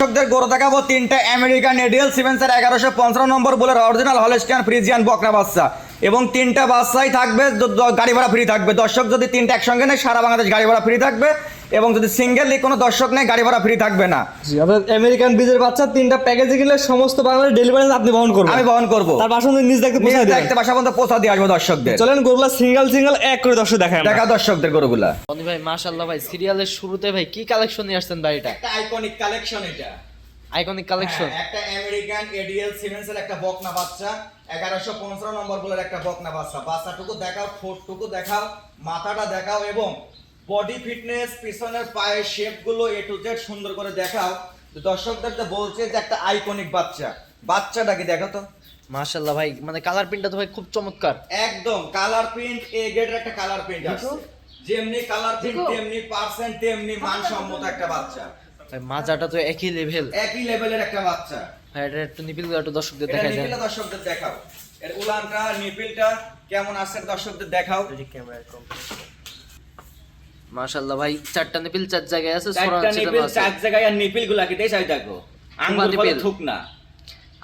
দর্শকদের গরু দেখাবো তিনটা আমেরিকান এডিএল সিমেন্সের এগারোশো পঞ্চান্ন নম্বর বলে অরিজিনাল হলেস্টিয়ান ফ্রিজিয়ান বকরা বাচ্চা। এবং তিনটা বাচ্চাই থাকবে গাড়ি ভাড়া ফ্রি থাকবে। দর্শক যদি তিনটা একসঙ্গে নেয়, সারা বাংলাদেশ গাড়ি ভাড়া ফ্রি থাকবে। এবং যদি সিঙ্গেলি কোনো দর্শক নেই গাড়ি ভাড়া ফ্রি থাকবে না। জি আপনার আমেরিকান বীজের বাচ্চা তিনটা প্যাকেজে গেলে সমস্ত বাংলাদেশ ডেলিভারি আপনি বহন করবেন। আমি বহন করব। তার বাসন নিজ দেখতে নিজে পৌঁছে দেখতে বাসা পর্যন্ত পৌঁছা দিয়ে আসব দর্শকদের। চলেন গরুলা সিঙ্গেল সিঙ্গেল এক করে দর্শক দেখায় দেখা দর্শকদের গরুগুলা। রনি ভাই মাশাল্লাহ ভাই সিরিয়ালের শুরুতে ভাই কি কালেকশন নিয়ে আসছেন ভাই এটা একটা আইকনিক কালেকশন এটা। আইকনিক কালেকশন একটা আমেরিকান এডিএল সিমেন্সের একটা বকনা বাচ্চা এগারোশো পঞ্চান্ন নম্বর বলে একটা বকনা বাচ্চা। বাচ্চাটুকু দেখাও ঠোঁটটুকু দেখাও মাথাটা দেখাও এবং বডি ফিটনেস পিছনের পায়ের শেপগুলো এ টু জেড সুন্দর করে দেখাও। তো দর্শকদের তো বলছে যে একটা আইকনিক বাচ্চা। বাচ্চাটাকে দেখো তো। মাশাল্লাহ ভাই মানে কালার প্রিন্টটা তো ভাই খুব চমৎকার। একদম কালার প্রিন্ট এ গ্রেডের একটা কালার প্রিন্ট আছে যেমনি কালার প্রিন্ট তেমনি পার্সেন্ট তেমনি মানসম্মত একটা বাচ্চা। ভাই মাজাটা তো একই লেভেল একই লেভেলের একটা বাচ্চা। ভাই এটা একটু নিপিল একটু দর্শকদের দেখাই দেন। নিপিলটা দর্শকদের দেখাও। এর উলানটা নিপিলটা কেমন আছে দর্শকদের দেখাও। মাশাল্লাহ ভাই চারটা নিপিল চার জায়গায় আছে চারটা নিপিল চার জায়গায় আর নিপিল গুলাকে দেখাই দেখো আঙ্গুল ফলে। থুক না।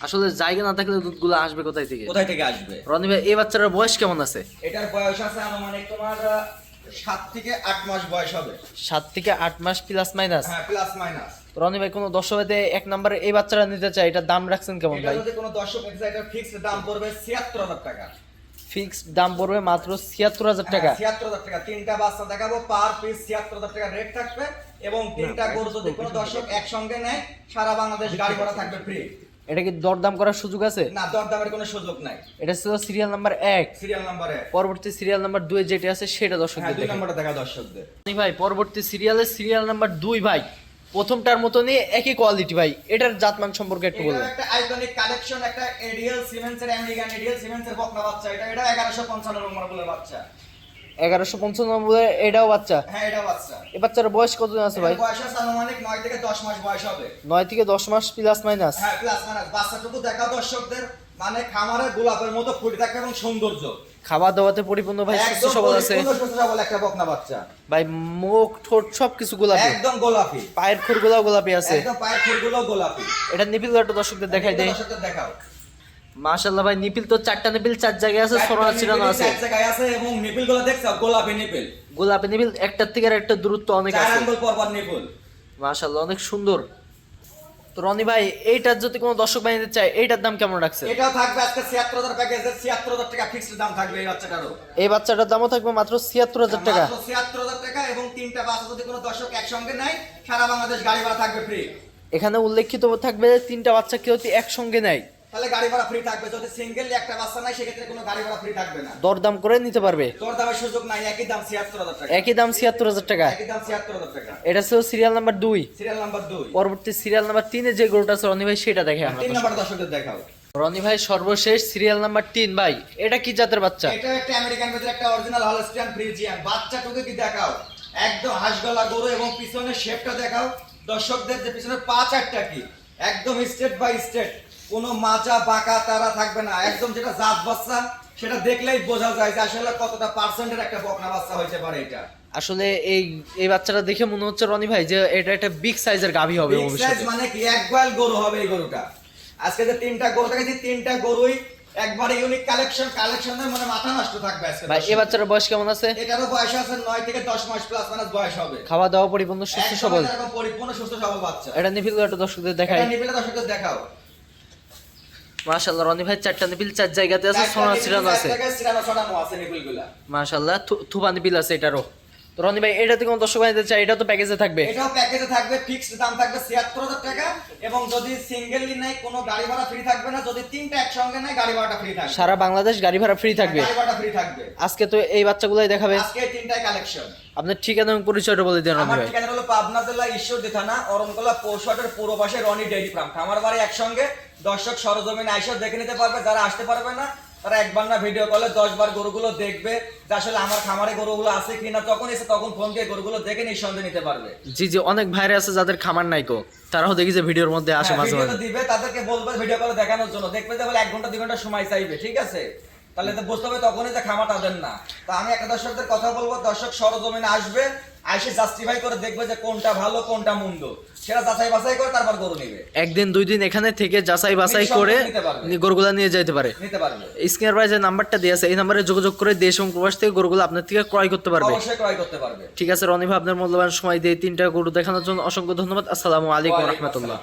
আসলে জায়গা না থাকলে দুধগুলো আসবে কোথায় থেকে? কোথায় থেকে আসবে? রনি ভাই এই বাচ্চাটার বয়স কেমন আছে? এটার বয়স আছে আনুমানিক তোমার সাত থেকে আট মাস বয়স হবে। সাত থেকে আট মাস প্লাস মাইনাস হ্যাঁ প্লাস মাইনাস রনি ভাই কোনো দর্শকতে এক নম্বরে এই বাচ্চাটা নিতে চাই এটার দাম রাখছেন কেমন এটা ভাই? যদি কোনো দর্শক চায়, ফিক্সড দাম পড়বে ছিয়াত্তর হাজার টাকা। ফিক্সড দাম পড়বে মাত্র ছিয়াত্তর হাজার টাকা। ছিয়াত্তর হাজার টাকা। তিনটা বাচ্চা দেখাবো পার পিস ছিয়াত্তর হাজার টাকা রেট থাকবে এবং তিনটা গরু যদি কোনো দর্শক একসঙ্গে নেয় সারা বাংলাদেশ গাড়ি ভাড়া থাকবে ফ্রি এটা কি দরদাম করার সুযোগ আছে? না দরদামের কোনো সুযোগ নাই। এটা ছিল সিরিয়াল নাম্বার এক। সিরিয়াল নাম্বারে পরবর্তী সিরিয়াল নাম্বার দুই যেটা আছে সেটা হ্যাঁ দর্শকদের দুই নম্বরটা দেখা দর্শকদের। ভাই পরবর্তী সিরিয়ালের সিরিয়াল নাম্বার দুই ভাই। প্রথমটার মতনই একই কোয়ালিটি ভাই। এটার জাতমান সম্পর্কে একটু এটা বলবেন একটা আইকনিক কালেকশন একটা এডিএল সিমেন্সের আমেরিকান এডিএল সিমেন্সের বকনা বাচ্চা। এটা এটা এগারোশো পঞ্চান্ন নম্বর বলে বাচ্চা। এগারোশো পঞ্চান্ন নম্বরের এটাও বাচ্চা? হ্যাঁ এটা বাচ্চা। এ বাচ্চার বয়স কতদিন আছে ভাই? বয়স আছে আনুমানিক নয় থেকে দশ মাস বয়স হবে। নয় থেকে দশ মাস প্লাস মাইনাস হ্যাঁ প্লাস মাইনাস বাচ্চাটুকু দেখা দর্শকদের। মানে খামারের গোলাপের মতো ফুটে থাকে এবং সৌন্দর্য। খাওয়া দাওয়াতে পরিপূর্ণ ভাই সুস্থ সবল আছে। সুস্থ সবল একটা বকনা বাচ্চা। ভাই মুখ ঠোঁট সব কিছু গোলাপি। একদম গোলাপি। পায়ের খুরগুলাও গোলাপি আছে। একদম পায়ের গোলাপি। এটা নিপিল একটু দর্শকদের দেখাই দেয় দর্শকদের দেখাও। মাশাল্লাহ ভাই নিপিল তো চারটা নিপিল চার জায়গায় আছে ছিটানো আছে। এক জায়গায় আছে এবং নিপিলগুলো দেখছ গোলাপি নিপিল। গোলাপি নিপিল একটার থেকে আর একটা দূরত্ব অনেক চার আছে। আঙ্গুল পরপর নিপুল। মাশাল্লাহ অনেক সুন্দর। তো রনি ভাই এইটার যদি কোনো দর্শক ভাই নিতে চায় এইটার দাম কেমন রাখছে? এটা থাকবে আজকে ছিয়াত্তর হাজার প্যাকেজের ছিয়াত্তর হাজার টাকা ফিক্সড দাম থাকবে এই বাচ্চাটারও। এই বাচ্চাটার দামও থাকবে মাত্র ছিয়াত্তর হাজার টাকা। ছিয়াত্তর হাজার টাকা এবং তিনটা বাচ্চা যদি কোনো দর্শক একসঙ্গে নেয় সারা বাংলাদেশ গাড়ি ভাড়া থাকবে ফ্রি এখানে উল্লেখিত থাকবে তিনটা বাচ্চা কেউ একসঙ্গে নেয় তাহলে গাড়ি ভাড়া ফ্রি থাকবে। যদি সিঙ্গেল একটা বাচ্চা নাই সেক্ষেত্রে কোনো গাড়ি ভাড়া ফ্রি থাকবে না। দরদাম করে নিতে পারবে। তোর দামের সুযোগ নাই একই দাম ছিয়াত্তর হাজার টাকা। একই দাম ছিয়াত্তর হাজার টাকা। একই দাম ছিয়াত্তর হাজার টাকা। এটা ছিল সিরিয়াল নাম্বার দুই। সিরিয়াল নাম্বার দুই। পরবর্তী সিরিয়াল নাম্বার তিনে যে গরুটা আছে রনি ভাই সেটা দেখে আমরা তিন নাম্বার দর্শকদের দেখাও। রনি ভাই সর্বশেষ সিরিয়াল নাম্বার তিন ভাই। এটা কি জাতের বাচ্চা? এটা একটা আমেরিকান ভেতরে একটা অরিজিনাল হলস্টিয়ান ফ্রিজিয়ান বাচ্চাটুকু কি দেখাও? একদম হাঁসগলা গরু এবং পিছনের শেপটা দেখাও। দর্শকদের যে পিছনের পা চারটা কি? একদম স্টেট বাই স্টেট কোনো মাজা বাঁকা তারা থাকবে না। একদম যেটা জাত বাচ্চা সেটা দেখলেই বোঝা যায় যে আসলে কতটা পার্সেন্টের একটা বকনা বাচ্চা হইতে পারে এটা। আসলে এই এই বাচ্চাটা দেখে মনে হচ্ছে রনি ভাই যে এটা একটা বিগ সাইজের গাভী হবে size ভবিষ্যতে। মানে কি? এক গোয়াল গরু হবে এই গরুটা। আজকে যে তিনটা গরু দেখেছি তিনটা গরুই একবারে ইউনিক কালেকশন কালেকশনের মানে মাথা নষ্ট থাকবে আজকে ভাই এই বাচ্চাটার বয়স কেমন আছে? এটারও বয়স আছে নয় থেকে দশ মাস প্লাস মাইনাস বয়স হবে। খাওয়া দাওয়া পরিপূর্ণ সুস্থ সবল। পরিপূর্ণ সুস্থ সবল বাচ্চা। এটা নিপিল একটা দর্শকদের দেখাই। এটা নিবিলে দর্শকদের দেখাও। মাশাল্লাহ রনি ভাই চারটা নিপিল চার জায়গাতে আছে সোনা সিরান আছে। সিরানো ছড়ানো আছে মাশাল্লাহ থু- থুপা নিপিল আছে এটারও। তো রনি ভাই কোনো দর্শক ভাই নিতে চায় এটা তো প্যাকেজে থাকবে। এটাও প্যাকেজে থাকবে ফিক্সড দাম থাকবে ছিয়াত্তর হাজার টাকা এবং যদি সিঙ্গেলি কোনো গাড়ি ভাড়া ফ্রি থাকবে না যদি তিনটা একসঙ্গে গাড়ি ভাড়াটা ফ্রি থাকবে। সারা বাংলাদেশ গাড়ি ভাড়া ফ্রি থাকবে? গাড়ি ভাড়াটা ফ্রি থাকবে। আজকে তো এই বাচ্চাগুলাই দেখাবে। আজকে তিনটাই কালেকশন আপনার ঠিকানা এবং পরিচয়টা বলে দেন আমার ঠিকানা হলো পাবনা জেলা ঈশ্বরদী থানা অরণকলা পৌরসভার পূর্ব পাশে রনি ডেইরি ফার্ম। খামার বাড়ি একসঙ্গে দর্শক সরজমিনে আইসা দেখে নিতে পারবে যারা আসতে পারবে না তারা একবার না ভিডিও কলে দশ বার গরুগুলো দেখবে যে আসলে আমার খামারে গরুগুলো আছে কিনা তখন এসে তখন ফোন দিয়ে গরুগুলো দেখে নিঃসন্দেহে নিতে পারবে। জি জি অনেক ভাইরা আছে যাদের খামার নাই কো তারাও দেখি যে ভিডিওর মধ্যে আসে হ্যাঁ, মাঝে মাঝে। দিবে তাদেরকে বলবে ভিডিও কলে দেখানোর জন্য। দেখবে যে বলে এক ঘণ্টা দুই ঘণ্টা সময় চাইবে ঠিক আছে? তাহলে তো বুঝতে হবে তখনই যে খামা তাদের না। তো আমি একটা দর্শকদের কথা বলব দর্শক সরজমিনে আসবে আইসে জাস্টিফাই করে দেখবে যে কোনটা ভালো কোনটা মন্দ। সেটা যাচাই বাছাই করে তারপর গরু নিবে। একদিন দুই দিন এখানে থেকে যাচাই বাছাই করে গরুগুলা নিয়ে যেতে পারে। নিতে পারবে। স্ক্রিনের পাশে যে নাম্বারটা দেওয়া আছে এই নাম্বারে যোগাযোগ করে দেশ এবং প্রবাস থেকে গরুগুলো আপনার থেকে ক্রয় করতে পারবে। অবশ্যই ক্রয় করতে পারবে। ঠিক আছে রনি ভাই আপনার মূল্যবান সময় দিয়ে তিনটা গরু দেখানোর জন্য অসংখ্য ধন্যবাদ। আসসালামু আলাইকুম রহমতুল্লাহ।